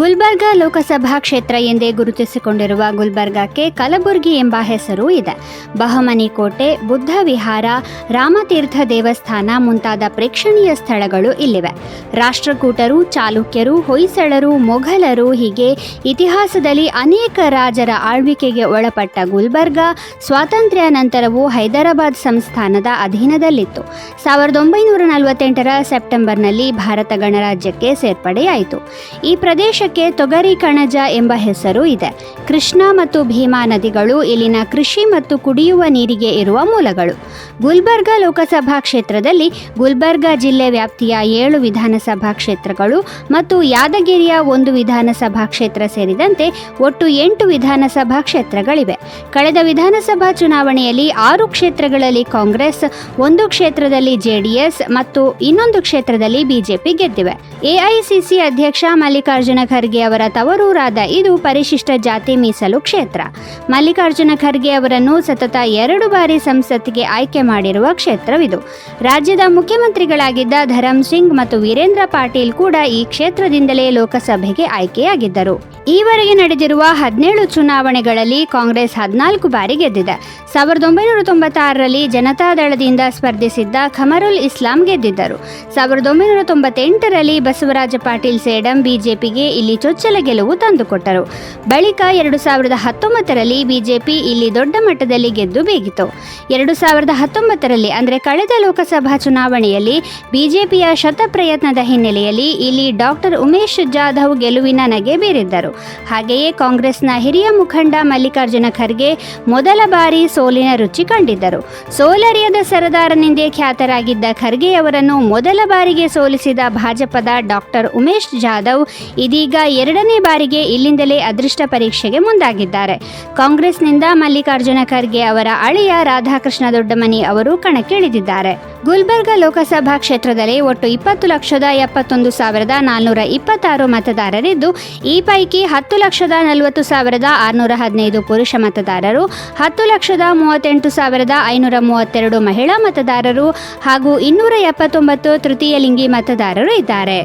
ಗುಲ್ಬರ್ಗಾ ಲೋಕಸಭಾ ಕ್ಷೇತ್ರ ಎಂದೇ ಗುರುತಿಸಿಕೊಂಡಿರುವ ಗುಲ್ಬರ್ಗಾಕ್ಕೆ ಕಲಬುರ್ಗಿ ಎಂಬ ಹೆಸರು ಇದೆ. ಬಹಮನಿ ಕೋಟೆ, ಬುದ್ಧ ವಿಹಾರ, ರಾಮತೀರ್ಥ ದೇವಸ್ಥಾನ ಮುಂತಾದ ಪ್ರೇಕ್ಷಣೀಯ ಸ್ಥಳಗಳು ಇಲ್ಲಿವೆ. ರಾಷ್ಟ್ರಕೂಟರು, ಚಾಲುಕ್ಯರು, ಹೊಯ್ಸಳರು, ಮೊಘಲರು ಹೀಗೆ ಇತಿಹಾಸದಲ್ಲಿ ಅನೇಕ ರಾಜರ ಆಳ್ವಿಕೆಗೆ ಒಳಪಟ್ಟ ಗುಲ್ಬರ್ಗ ಸ್ವಾತಂತ್ರ್ಯ ನಂತರವೂ ಹೈದರಾಬಾದ್ ಸಂಸ್ಥಾನದ ಅಧೀನದಲ್ಲಿತ್ತು. ಸಾವಿರದ ಒಂಬೈನೂರ ನಲವತ್ತೆಂಟರ ಸೆಪ್ಟೆಂಬರ್ನಲ್ಲಿ ಭಾರತ ಗಣರಾಜ್ಯಕ್ಕೆ ಸೇರ್ಪಡೆಯಾಯಿತು. ಈ ಪ್ರದೇಶಕ್ಕೆ ತೊಗರಿ ಕಣಜ ಎಂಬ ಹೆಸರು ಇದೆ. ಕೃಷ್ಣ ಮತ್ತು ಭೀಮಾ ನದಿಗಳು ಇಲ್ಲಿನ ಕೃಷಿ ಮತ್ತು ಕುಡಿಯುವ ನೀರಿಗೆ ಇರುವ ಮೂಲಗಳು. ಗುಲ್ಬರ್ಗಾ ಲೋಕಸಭಾ ಕ್ಷೇತ್ರದಲ್ಲಿ ಗುಲ್ಬರ್ಗಾ ಜಿಲ್ಲೆ ವ್ಯಾಪ್ತಿಯ ಏಳು ವಿಧಾನಸಭಾ ಕ್ಷೇತ್ರಗಳು ಮತ್ತು ಯಾದಗಿರಿಯ ಒಂದು ವಿಧಾನಸಭಾ ಕ್ಷೇತ್ರ ಸೇರಿದಂತೆ ಒಟ್ಟು ಎಂಟು ವಿಧಾನಸಭಾ ಕ್ಷೇತ್ರಗಳಿವೆ. ಕಳೆದ ವಿಧಾನಸಭಾ ಚುನಾವಣೆಯಲ್ಲಿ ಆರು ಕ್ಷೇತ್ರಗಳಲ್ಲಿ ಕಾಂಗ್ರೆಸ್, ಒಂದು ಕ್ಷೇತ್ರದಲ್ಲಿ ಜೆಡಿಎಸ್ ಮತ್ತು ಇನ್ನೊಂದು ಕ್ಷೇತ್ರದಲ್ಲಿ ಬಿಜೆಪಿ ಗೆದ್ದಿವೆ. ಎಐಸಿಸಿ ಅಧ್ಯಕ್ಷ ಮಲ್ಲಿಕಾರ್ಜುನ ಖರ್ಗೆ ಅವರ ತವರೂರಾದ ಇದು ಪರಿಶಿಷ್ಟ ಜಾತಿ ಮೀಸಲು ಕ್ಷೇತ್ರ. ಮಲ್ಲಿಕಾರ್ಜುನ ಖರ್ಗೆ ಅವರನ್ನು ಸತತ ಎರಡು ಬಾರಿ ಸಂಸತ್ತಿಗೆ ಆಯ್ಕೆ ಮಾಡಿರುವ ಕ್ಷೇತ್ರವಿದು. ರಾಜ್ಯದ ಮುಖ್ಯಮಂತ್ರಿಗಳಾಗಿದ್ದ ಧರಮ್ ಸಿಂಗ್ ಮತ್ತು ವೀರೇಂದ್ರ ಪಾಟೀಲ್ ಕೂಡ ಈ ಕ್ಷೇತ್ರದಿಂದಲೇ ಲೋಕಸಭೆಗೆ ಆಯ್ಕೆಯಾಗಿದ್ದರು. ಈವರೆಗೆ ನಡೆದಿರುವ ಹದಿನೇಳು ಚುನಾವಣೆಗಳಲ್ಲಿ ಕಾಂಗ್ರೆಸ್ ಹದಿನಾಲ್ಕು ಬಾರಿ ಗೆದ್ದಿದೆ. ಸಾವಿರದ ಒಂಬೈನೂರ ತೊಂಬತ್ತಾರರಲ್ಲಿ ಜನತಾದಳದಿಂದ ಸ್ಪರ್ಧಿಸಿದ್ದ ಖಮರುಲ್ ಇಸ್ಲಾಂ ಗೆದ್ದಿದ್ದರು. ಸಾವಿರದ ಒಂಬೈನೂರ ತೊಂಬತ್ತೆಂಟರಲ್ಲಿ ಬಸವರಾಜ ಪಾಟೀಲ್ ಸೇಡಂ ಬಿಜೆಪಿಗೆ ಇಲ್ಲಿ ಚೊಚ್ಚಲ ಗೆಲುವು ತಂದುಕೊಟ್ಟರು. ಬಳಿಕ ಎರಡು ಸಾವಿರದ ಹತ್ತೊಂಬತ್ತರಲ್ಲಿ ಬಿಜೆಪಿ ಇಲ್ಲಿ ದೊಡ್ಡ ಮಟ್ಟದಲ್ಲಿ ಗೆದ್ದು ಬೇಗಿತು. ಎರಡು ಸಾವಿರದ ಹತ್ತೊಂಬತ್ತರಲ್ಲಿ ಅಂದರೆ ಕಳೆದ ಲೋಕಸಭಾ ಚುನಾವಣೆಯಲ್ಲಿ ಬಿಜೆಪಿಯ ಶತ ಪ್ರಯತ್ನದ ಹಿನ್ನೆಲೆಯಲ್ಲಿ ಇಲ್ಲಿ ಡಾಕ್ಟರ್ ಉಮೇಶ್ ಜಾಧವ್ ಗೆಲುವಿನ ನಗೆ ಬೀರಿದ್ದರು. ಹಾಗೆಯೇ ಕಾಂಗ್ರೆಸ್ನ ಹಿರಿಯ ಮುಖಂಡ ಮಲ್ಲಿಕಾರ್ಜುನ ಖರ್ಗೆ ಮೊದಲ ಬಾರಿ ಸೋಲಿನ ರುಚಿ ಕಂಡಿದ್ದರು. ಸೋಲರಿಯದ ಸರದಾರನೆಂದೇ ಖ್ಯಾತರಾಗಿದ್ದ ಖರ್ಗೆಯವರನ್ನು ಮೊದಲ ಬಾರಿಗೆ ಸೋಲಿಸಿದ ಭಾಜಪದ ಡಾಕ್ಟರ್ ಉಮೇಶ್ ಜಾಧವ್ ಇದೀಗ ಎರಡನೇ ಬಾರಿಗೆ ಇಲ್ಲಿಂದಲೇ ಅದೃಷ್ಟ ಪರೀಕ್ಷೆಗೆ ಮುಂದಾಗಿದ್ದಾರೆ. ಕಾಂಗ್ರೆಸ್ನಿಂದ ಮಲ್ಲಿಕಾರ್ಜುನ ಖರ್ಗೆ ಅವರ ಅಳಿಯ ರಾಧಾಕೃಷ್ಣ ದೊಡ್ಡಮನಿ ಅವರು ಕಣಕ್ಕಿಳಿದಿದ್ದಾರೆ. ಗುಲ್ಬರ್ಗಾ ಲೋಕಸಭಾ ಕ್ಷೇತ್ರದಲ್ಲಿ ಒಟ್ಟು ಇಪ್ಪತ್ತು ಲಕ್ಷದ ಎಪ್ಪತ್ತೊಂದು ಸಾವಿರದ ನಾಲ್ನೂರ ಇಪ್ಪತ್ತಾರು ಮತದಾರರಿದ್ದು, ಈ ಪೈಕಿ ಹತ್ತು ಲಕ್ಷದ ನಲವತ್ತು ಸಾವಿರದ ಆರುನೂರ ಹದಿನೈದು ಪುರುಷ ಮತದಾರರು, ಹತ್ತು ಲಕ್ಷದ ಮೂವತ್ತೆಂಟು ಸಾವಿರದ ಐನೂರ ಮೂವತ್ತೆರಡು ಮಹಿಳಾ ಮತದಾರರು ಹಾಗೂ ಇನ್ನೂರ ಎಪ್ಪತ್ತೊಂಬತ್ತು ತೃತೀಯ ಲಿಂಗಿ ಮತದಾರರು ಇದ್ದಾರೆ.